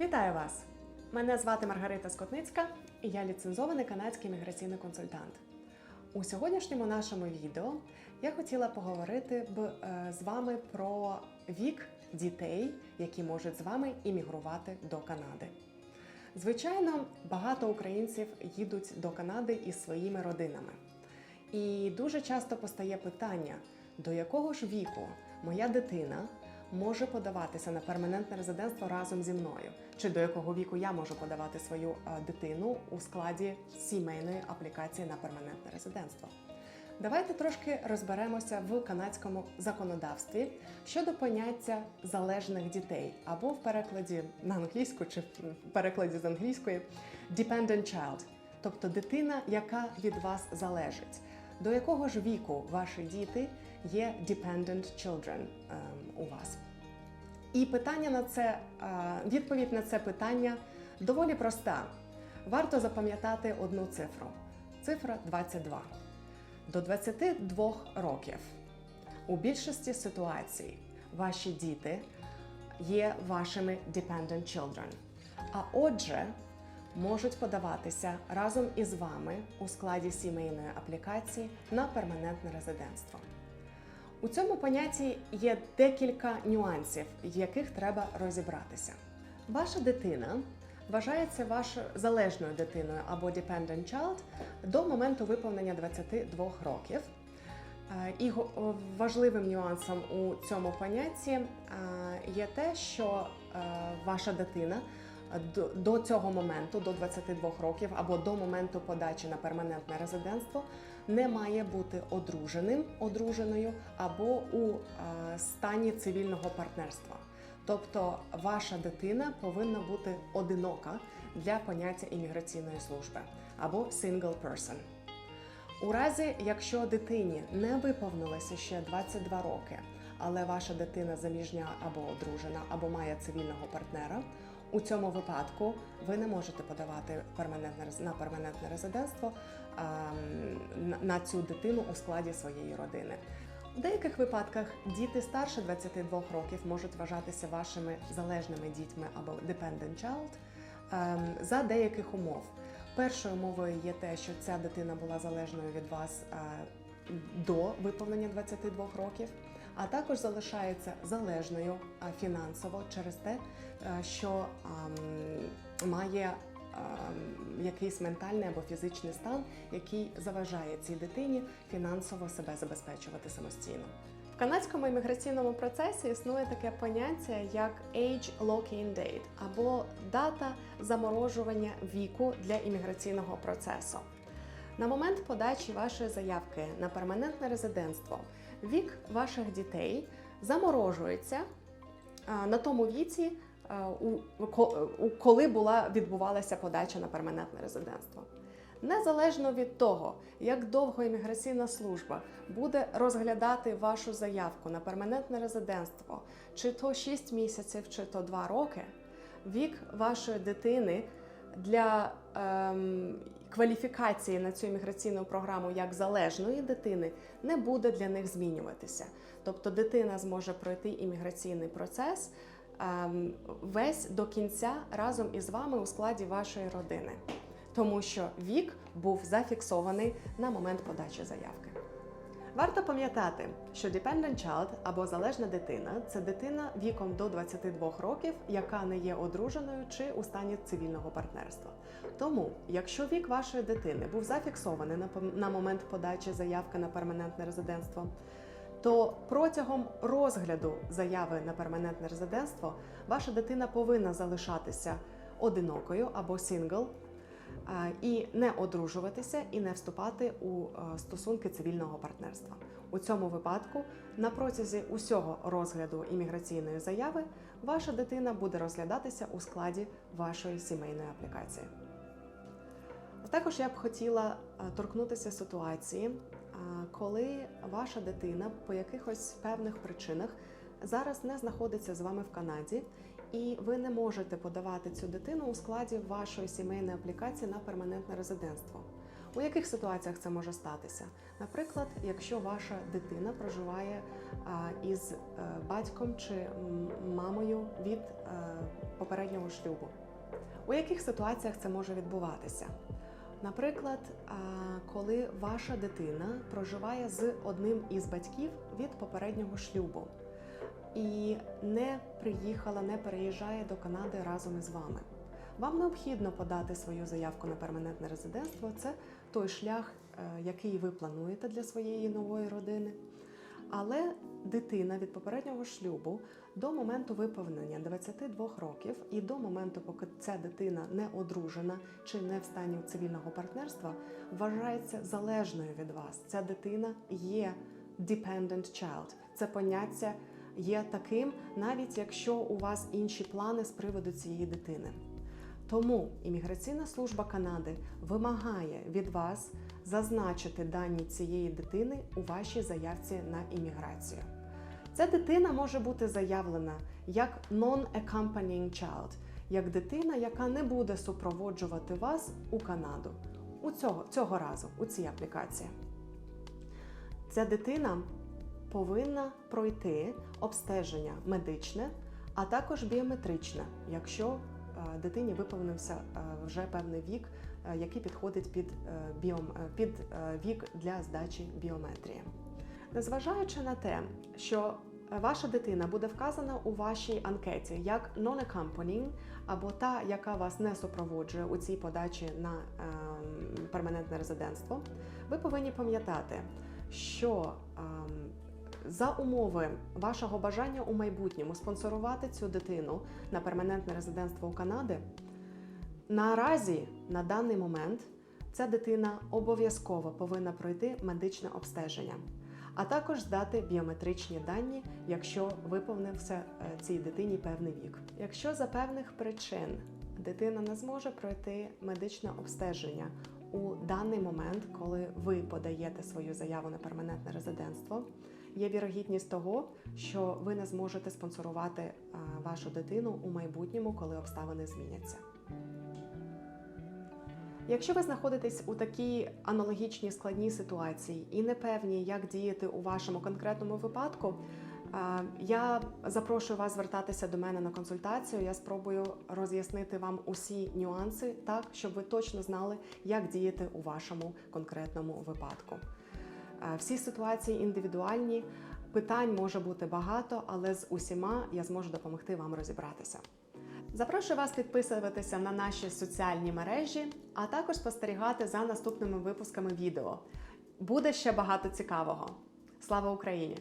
Вітаю вас! Мене звати Маргарита Скотницька і я ліцензований канадський міграційний консультант. У сьогоднішньому нашому відео я хотіла поговорити б е, з вами про вік дітей, які можуть з вами іммігрувати до Канади. Звичайно, багато українців їдуть до Канади із своїми родинами. І дуже часто постає питання, до якого ж віку моя дитина може подаватися на перманентне резидентство разом зі мною, чи до якого віку я можу подавати свою е, дитину у складі сімейної аплікації на перманентне резидентство. Давайте трошки розберемося в канадському законодавстві щодо поняття залежних дітей, або в перекладі на англійську, чи в перекладі з англійської dependent child, тобто дитина, яка від вас залежить. До якого ж віку ваші діти є dependent children ем, у вас? І питання на це, е, відповідь на це питання доволі проста. Варто запам'ятати одну цифру: цифра 22. До 22 років у більшості ситуацій ваші діти є вашими dependent children. А отже, можуть подаватися разом із вами у складі сімейної аплікації на перманентне резидентство. У цьому понятті є декілька нюансів, яких треба розібратися. Ваша дитина вважається вашою залежною дитиною або dependent child до моменту виповнення 22 років. Е, І важливим нюансом у цьому понятті е, є те, що е, ваша дитина до- до цього моменту, до 22 років або до моменту подачі на перманентне резидентство, не має бути одруженим, одруженою або у е, стані цивільного партнерства. Тобто ваша дитина повинна бути одинока для поняття імміграційної служби або single person. У разі, якщо дитині не виповнилося ще 22 роки, але ваша дитина заміжня або одружена, або має цивільного партнера, у цьому випадку ви не можете подавати перманентне на перманентне резидентство на- на цю дитину у складі своєї родини. У деяких випадках діти старше 22 років можуть вважатися вашими залежними дітьми або dependent child ем, за деяких умов. Першою умовою є те, що ця дитина була залежною від вас е, до виповнення 22 років, а також залишається залежною фінансово через те, е, що має якийсь ментальний або фізичний стан, який заважає цій дитині фінансово себе забезпечувати самостійно. В канадському імміграційному процесі існує таке поняття як age lock-in date або дата заморожування віку для імміграційного процесу. На момент подачі вашої заявки на перманентне резидентство вік ваших дітей заморожується на тому віці, коли була відбувалася подача на перманентне резидентство. Незалежно від того, як довго імміграційна служба буде розглядати вашу заявку на перманентне резидентство, чи то 6 місяців, чи то 2 роки, вік вашої дитини для ем, кваліфікації на цю імміграційну програму як залежної дитини не буде для них змінюватися. Тобто дитина зможе пройти імміграційний процес ем, весь до кінця разом із вами у складі вашої родини, тому що вік був зафіксований на момент подачі заявки. Варто пам'ятати, що dependent child або залежна дитина це дитина віком до 22 років, яка не є одруженою чи у стані цивільного партнерства. Тому, якщо вік вашої дитини був зафіксований на, момент подачі заявки на перманентне резидентство, то протягом розгляду заяви на перманентне резидентство ваша дитина повинна залишатися одинокою або сингл, і не одружуватися і не вступати у е, стосунки цивільного партнерства. У цьому випадку на протязі усього розгляду імміграційної заяви ваша дитина буде розглядатися у складі вашої сімейної аплікації. Також я б хотіла е, торкнутися ситуації, е, коли ваша дитина по якихось певних причинах зараз не знаходиться з вами в Канаді, і ви не можете подавати цю дитину у складі вашої сімейної аплікації на перманентне резидентство. У яких ситуаціях це може статися? Наприклад, якщо ваша дитина проживає із е, батьком чи мамою від е, попереднього шлюбу. У яких ситуаціях це може відбуватися? Наприклад, коли ваша дитина проживає з одним із батьків від попереднього шлюбу і не приїхала, не переїжджає до Канади разом із вами. Вам необхідно подати свою заявку на перманентне резидентство. Це той шлях, е, який ви плануєте для своєї нової родини. Але дитина від попереднього шлюбу до моменту виповнення 22 років і до моменту, поки ця дитина не одружена чи не в стані цивільного партнерства, вважається залежною від вас. Ця дитина є dependent child. Це поняття є таким, навіть якщо у вас інші плани з приводу цієї дитини. Тому імміграційна служба Канади вимагає від вас зазначити дані цієї дитини у вашій заявці на імміграцію. Ця дитина може бути заявлена як non-accompanying child, як дитина, яка не буде супроводжувати вас у Канаду у цього, цього разу, у цій аплікації. Ця дитина повинна пройти обстеження медичне, а також біометричне, якщо е, дитині виповнився е, вже певний вік, е, який підходить під, е, біом, е, під е, вік для здачі біометрії. Незважаючи на те, що ваша дитина буде вказана у вашій анкеті як non-accompanying, або та, яка вас не супроводжує у цій подачі на ем, перманентне резидентство, ви повинні пам'ятати, що ем, за умови вашого бажання у майбутньому спонсорувати цю дитину на перманентне резидентство у Канади, наразі на даний момент ця дитина обов'язково повинна пройти медичне обстеження, а також здати біометричні дані, якщо виповнився е, цій дитині певний вік. Якщо за певних причин дитина не зможе пройти медичне обстеження у даний момент, коли ви подаєте свою заяву на перманентне резидентство, є вірогідність того, що ви не зможете спонсорувати е, вашу дитину у майбутньому, коли обставини зміняться. Якщо ви знаходитесь у такій аналогічній складній ситуації і не певні, як діяти у вашому конкретному випадку, е, я запрошую вас звертатися до мене на консультацію. Я спробую роз'яснити вам усі нюанси так, щоб ви точно знали, як діяти у вашому конкретному випадку. Е, Всі ситуації індивідуальні, питань може бути багато, але з усіма я зможу допомогти вам розібратися. Запрошую вас підписуватися на наші соціальні мережі, а також спостерігати за наступними випусками відео. Буде ще багато цікавого. Слава Україні!